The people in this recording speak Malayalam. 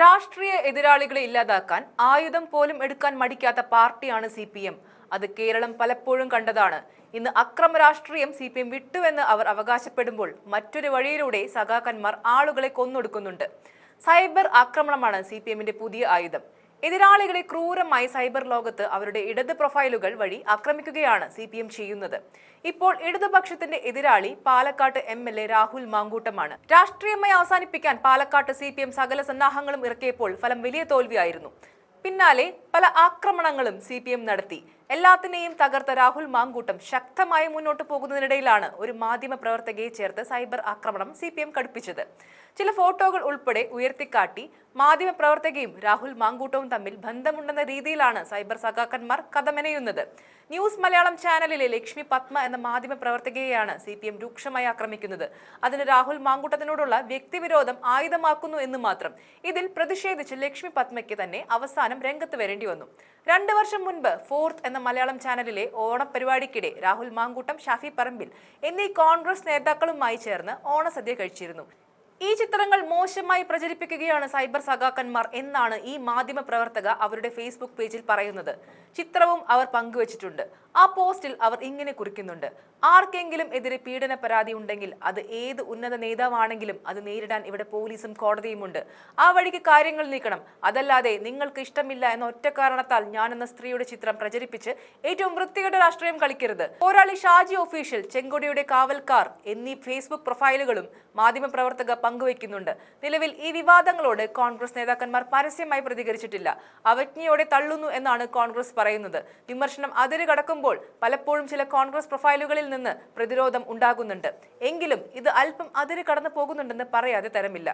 രാഷ്ട്രീയ എതിരാളികളെ ഇല്ലാതാക്കാൻ ആയുധം പോലും എടുക്കാൻ മടിക്കാത്ത പാർട്ടിയാണ് സി പി എം. അത് കേരളം പലപ്പോഴും കണ്ടതാണ്. ഇന്ന് അക്രമ രാഷ്ട്രീയം സി പി എം വിട്ടുവെന്ന് അവർ അവകാശപ്പെടുമ്പോൾ മറ്റൊരു വഴിയിലൂടെ സഖാക്കന്മാർ ആളുകളെ കൊന്നൊടുക്കുന്നുണ്ട്. സൈബർ ആക്രമണമാണ് സി പി എമ്മിന്റെ പുതിയ ആയുധം. എതിരാളികളെ ക്രൂരമായി സൈബർ ലോകത്ത് അവരുടെ ഇടത് പ്രൊഫൈലുകൾ വഴി ആക്രമിക്കുകയാണ് സി പി എം ചെയ്യുന്നത്. ഇപ്പോൾ ഇടതുപക്ഷത്തിന്റെ എതിരാളി പാലക്കാട്ട് എം എൽ എ രാഹുൽ മാങ്കൂട്ടമാണ്. രാഷ്ട്രീയമായി അവസാനിപ്പിക്കാൻ പാലക്കാട്ട് സി പി എം സകല സന്നാഹങ്ങളും ഇറക്കിയപ്പോൾ ഫലം വലിയ തോൽവിയായിരുന്നു. പിന്നാലെ പല ആക്രമണങ്ങളും സി പി എം നടത്തി. എല്ലാത്തിനെയും തകർത്ത രാഹുൽ മാങ്കൂട്ടം ശക്തമായി മുന്നോട്ട് പോകുന്നതിനിടയിലാണ് ഒരു മാധ്യമ പ്രവർത്തകയെ ചേർത്ത് സൈബർ ആക്രമണം സി പി എം കടുപ്പിച്ചത്. ചില ഫോട്ടോകൾ ഉൾപ്പെടെ ഉയർത്തിക്കാട്ടി മാധ്യമ പ്രവർത്തകയും രാഹുൽ മാങ്കൂട്ടവും തമ്മിൽ ബന്ധമുണ്ടെന്ന രീതിയിലാണ് സൈബർ സഖാക്കന്മാർ കഥമെനയുന്നത്. ന്യൂസ് മലയാളം ചാനലിലെ ലക്ഷ്മി പത്മ എന്ന മാധ്യമ പ്രവർത്തകയെയാണ് സി പി എം രൂക്ഷമായി ആക്രമിക്കുന്നത്. അതിന് രാഹുൽ മാങ്കൂട്ടത്തിനോടുള്ള വ്യക്തിവിരോധം ആയുധമാക്കുന്നു എന്ന് മാത്രം. ഇതിൽ പ്രതിഷേധിച്ച് ലക്ഷ്മി പത്മയ്ക്ക് തന്നെ അവസാനം രംഗത്ത് വരേണ്ടി വന്നു. രണ്ടു വർഷം മുൻപ് ഫോർത്ത് എന്ന മലയാളം ചാനലിലെ ഓണപരിപാടിക്കിടെ രാഹുൽ മാങ്കൂട്ടം ഷാഫി പറമ്പിൽ എന്നീ കോൺഗ്രസ് നേതാക്കളുമായി ചേർന്ന് ഓണസദ്യ കഴിച്ചിരുന്നു. ഈ ചിത്രങ്ങൾ മോശമായി പ്രചരിപ്പിക്കുകയാണ് സൈബർ സഖാക്കന്മാർ എന്നാണ് ഈ മാധ്യമ പ്രവർത്തക അവരുടെ ഫേസ്ബുക്ക് പേജിൽ പറയുന്നത്. ചിത്രവും അവർ പങ്കുവച്ചിട്ടുണ്ട്. ആ പോസ്റ്റിൽ അവർ ഇങ്ങനെ കുറിക്കുന്നുണ്ട്. ആർക്കെങ്കിലും എതിരെ പീഡന പരാതി ഉണ്ടെങ്കിൽ അത് ഏത് ഉന്നത നേതാവാണെങ്കിലും അത് നേരിടാൻ ഇവിടെ പോലീസും കോടതിയുമുണ്ട്. ആ വഴിക്ക് കാര്യങ്ങൾ നീക്കണം. അതല്ലാതെ നിങ്ങൾക്ക് ഇഷ്ടമില്ല എന്ന ഒറ്റ കാരണത്താൽ ഞാൻ എന്ന സ്ത്രീയുടെ ചിത്രം പ്രചരിപ്പിച്ച് ഏറ്റവും വൃത്തികെട്ട രാഷ്ട്രീയം കളിക്കരുത്. പോരാളി ഷാജി ഒഫീഷ്യൽ ചെങ്കൊടിയുടെ കാവൽക്കാർ എന്നീ ഫേസ്ബുക്ക് പ്രൊഫൈലുകളും മാധ്യമപ്രവർത്തക പങ്കുവയ്ക്കുന്നുണ്ട്. നിലവിൽ ഈ വിവാദങ്ങളോട് കോൺഗ്രസ് നേതാക്കന്മാർ പരസ്യമായി പ്രതികരിച്ചിട്ടില്ല. അവജ്ഞയോടെ തള്ളുന്നു എന്നാണ് കോൺഗ്രസ് പറയുന്നത്. വിമർശനം അതിര് കടക്കുമ്പോൾ പലപ്പോഴും ചില കോൺഗ്രസ് പ്രൊഫൈലുകളിൽ നിന്ന് പ്രതിരോധം ഉണ്ടാകുന്നുണ്ട്. എങ്കിലും ഇത് അല്പം അതിര് കടന്നു പോകുന്നുണ്ടെന്ന് പറയാതെ തരമില്ല.